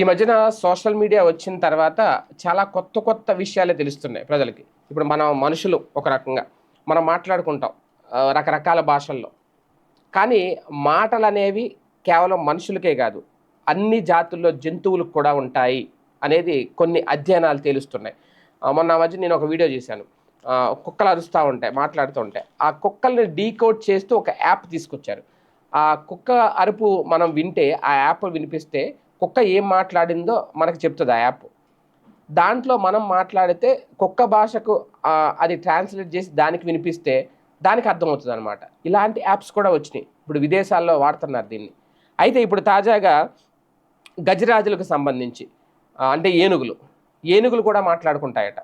ఈ మధ్యన social media వచ్చిన తర్వాత చాలా కొత్త కొత్త విషయాలే తెలుస్తున్నాయి ప్రజలకి. ఇప్పుడు మనం మనుషులు ఒక రకంగా మనం మాట్లాడుకుంటాం రకరకాల భాషల్లో. కానీ మాటలు అనేవి కేవలం మనుషులకే కాదు అన్ని జాతుల్లో జంతువులకు కూడా ఉంటాయి అనేది కొన్ని అధ్యయనాలు తేలుస్తున్నాయి. మొన్న మధ్య నేను ఒక వీడియో చేశాను. కుక్కలు అరుస్తూ ఉంటాయి మాట్లాడుతూ ఉంటాయి. ఆ కుక్కల్ని డీకోడ్ చేస్తూ ఒక యాప్ తీసుకొచ్చారు. ఆ కుక్క అరుపు మనం వింటే ఆ యాప్ వినిపిస్తే కుక్క ఏం మాట్లాడిందో మనకు చెప్తుంది ఆ యాప్. దాంట్లో మనం మాట్లాడితే కుక్క భాషకు అది ట్రాన్స్లేట్ చేసి దానికి వినిపిస్తే దానికి అర్థమవుతుంది అనమాట ఇలాంటి యాప్స్ కూడా వచ్చినాయి. ఇప్పుడు విదేశాల్లో వాడుతున్నారు దీన్ని. అయితే ఇప్పుడు తాజాగా గజరాజులకు సంబంధించి అంటే ఏనుగులు. ఏనుగులు కూడా మాట్లాడుకుంటాయట.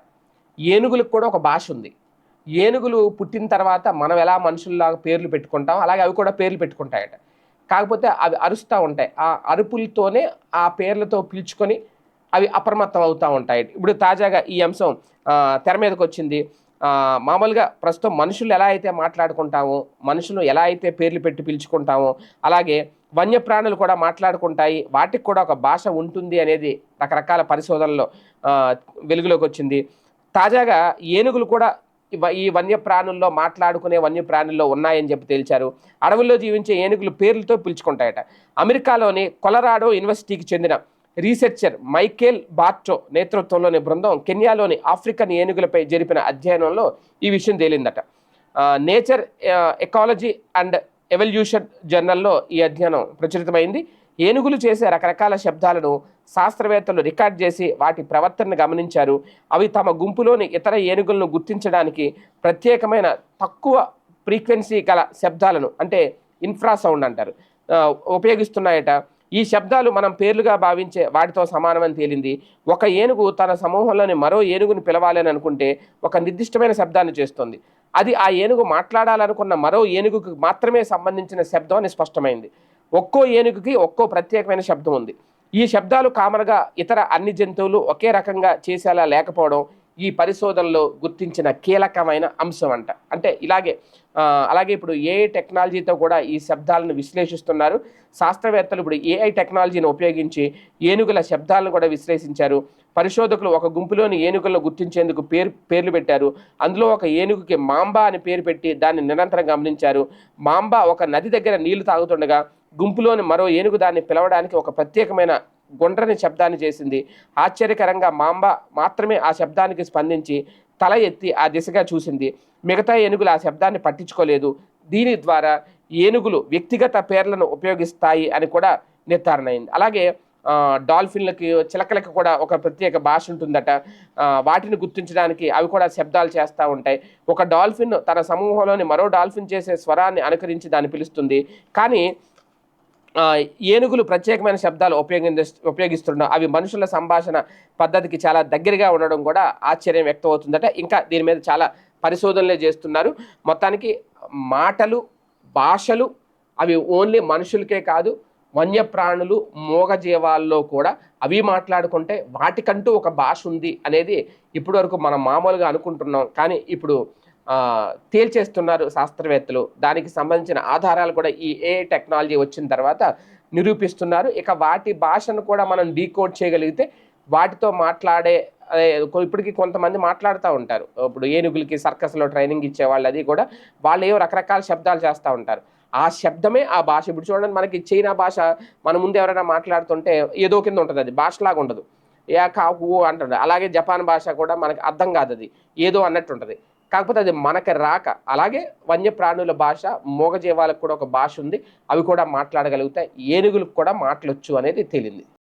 ఏనుగులకు కూడా ఒక భాష ఉంది. ఏనుగులు పుట్టిన తర్వాత మనం ఎలా మనుషుల్లాగా పేర్లు పెట్టుకుంటాం అలాగే అవి కూడా పేర్లు పెట్టుకుంటాయట. కాకపోతే అవి అరుస్తూ ఉంటాయి. ఆ అరుపులతోనే ఆ పేర్లతో పిలుచుకొని అవి అప్రమత్తం అవుతూ ఉంటాయి. ఇప్పుడు తాజాగా ఈ అంశం తెర మీదకి వచ్చింది. మామూలుగా ప్రస్తుతం మనుషులు ఎలా అయితే మాట్లాడుకుంటామో మనుషులు ఎలా అయితే పేర్లు పెట్టి పిలుచుకుంటామో అలాగే వన్యప్రాణులు కూడా మాట్లాడుకుంటాయి. వాటికి కూడా ఒక భాష ఉంటుంది అనేది రకరకాల పరిశోధనలో వెలుగులోకి వచ్చింది. తాజాగా ఏనుగులు కూడా ఈ వన్యప్రాణుల్లో మాట్లాడుకునే వన్యప్రాణుల్లో ఉన్నాయని చెప్పి తేల్చారు. అడవుల్లో జీవించే ఏనుగులు పేర్లతో పిలుచుకుంటాయట. అమెరికాలోని కొలరాడో యూనివర్సిటీకి చెందిన రీసెర్చర్ మైకేల్ బార్టో నేతృత్వంలోని బృందం కెన్యాలోని ఆఫ్రికన్ ఏనుగులపై జరిపిన అధ్యయనంలో ఈ విషయం తేలిందట. నేచర్ ఎకాలజీ అండ్ ఎవల్యూషన్ జర్నల్లో ఈ అధ్యయనం ప్రచురితమైంది. ఏనుగులు చేసే రకరకాల శబ్దాలను శాస్త్రవేత్తలు రికార్డ్ చేసి వాటి ప్రవర్తనను గమనించారు. అవి తమ గుంపులోని ఇతర ఏనుగులను గుర్తించడానికి ప్రత్యేకమైన తక్కువ ఫ్రీక్వెన్సీ గల శబ్దాలను అంటే ఇన్ఫ్రాసౌండ్ అంటారు ఉపయోగిస్తున్నాయట. ఈ శబ్దాలు మనం పేర్లుగా భావించే వాటితో సమానమని తేలింది. ఒక ఏనుగు తన సమూహంలోని మరో ఏనుగును పిలవాలని అనుకుంటే ఒక నిర్దిష్టమైన శబ్దాన్ని చేస్తుంది. అది ఆ ఏనుగు మాట్లాడాలనుకున్న మరో ఏనుగుకు మాత్రమే సంబంధించిన శబ్దం అని స్పష్టమైంది. ఒక్కో ఏనుగుకి ఒక్కో ప్రత్యేకమైన శబ్దం ఉంది. ఈ శబ్దాలు కామన్గా ఇతర అన్ని జంతువులు ఒకే రకంగా చేసేలా లేకపోవడం ఈ పరిశోధనలో గుర్తించిన కీలకమైన అంశం అంట. అంటే ఇలాగే అలాగే ఇప్పుడు ఏఐ టెక్నాలజీతో కూడా ఈ శబ్దాలను విశ్లేషిస్తున్నారు. శాస్త్రవేత్తలు ఇప్పుడు ఏఐ టెక్నాలజీని ఉపయోగించి ఏనుగుల శబ్దాలను కూడా విశ్లేషించారు. పరిశోధకులు ఒక గుంపులోని ఏనుగులను గుర్తించేందుకు పేరు పేర్లు పెట్టారు. అందులో ఒక ఏనుగుకి మాంబా అని పేరు పెట్టి దాన్ని నిరంతరం గమనించారు. మాంబా ఒక నది దగ్గర నీళ్ళు తాగుతుండగా గుంపులోని మరో ఏనుగు దాన్ని పిలవడానికి ఒక ప్రత్యేకమైన గుండ్రని శబ్దాన్ని చేసింది. ఆశ్చర్యకరంగా మాంబ మాత్రమే ఆ శబ్దానికి స్పందించి తల ఎత్తి ఆ దిశగా చూసింది. మిగతా ఏనుగులు ఆ శబ్దాన్ని పట్టించుకోలేదు. దీని ద్వారా ఏనుగులు వ్యక్తిగత పేర్లను ఉపయోగిస్తాయి అని కూడా నిర్ధారణ అయింది. అలాగే డాల్ఫిన్లకి చిలకలకి కూడా ఒక ప్రత్యేక భాష ఉంటుందట. వాటిని గుర్తించడానికి అవి కూడా శబ్దాలు చేస్తూ ఉంటాయి. ఒక డాల్ఫిన్ తన సమూహంలోని మరో డాల్ఫిన్ చేసే స్వరాన్ని అనుకరించి దాన్ని పిలుస్తుంది. కానీ ఏనుగులు ప్రత్యేకమైన శబ్దాలు ఉపయోగించ ఉపయోగిస్తుండడం అవి మనుషుల సంభాషణ పద్ధతికి చాలా దగ్గరగా ఉండడం కూడా ఆశ్చర్యం వ్యక్తం అవుతుందట ఇంకా దీని మీద చాలా పరిశోధనలే చేస్తున్నారు. మొత్తానికి మాటలు భాషలు అవి ఓన్లీ మనుషులకే కాదు వన్యప్రాణులు మూగజీవాల్లో కూడా అవి మాట్లాడుకుంటే వాటికంటూ ఒక భాష ఉంది అనేది ఇప్పటివరకు మనం మామూలుగా అనుకుంటున్నాం. కానీ ఇప్పుడు తేల్చేస్తున్నారు శాస్త్రవేత్తలు. దానికి సంబంధించిన ఆధారాలు కూడా ఈ ఏ టెక్నాలజీ వచ్చిన తర్వాత నిరూపిస్తున్నారు. ఇక వాటి భాషను కూడా మనం డీకోడ్ చేయగలిగితే వాటితో మాట్లాడే అదే ఇప్పటికీ కొంతమంది మాట్లాడుతూ ఉంటారు. ఇప్పుడు ఏనుగులకి సర్కస్లో ట్రైనింగ్ ఇచ్చే వాళ్ళు అది కూడా వాళ్ళు ఏవో రకరకాల శబ్దాలు చేస్తూ ఉంటారు. ఆ శబ్దమే ఆ భాష. ఇప్పుడు చూడండి మనకి చైనా భాష మన ముందు ఎవరైనా మాట్లాడుతుంటే ఏదో కింద ఉంటుంది అది. భాషలాగా ఉండదు. యా కాకు అంటుండే. అలాగే జపాన్ భాష కూడా మనకి అర్థం కాదు అది ఏదో అన్నట్టు ఉంటుంది. కాకపోతే అది మనకి రాక. అలాగే వన్యప్రాణుల భాష మూగజీవాలకు కూడా ఒక భాష ఉంది. అవి కూడా మాట్లాడగలుగుతాయి. ఏనుగులకు కూడా మాటలొచ్చు అనేది తేలింది.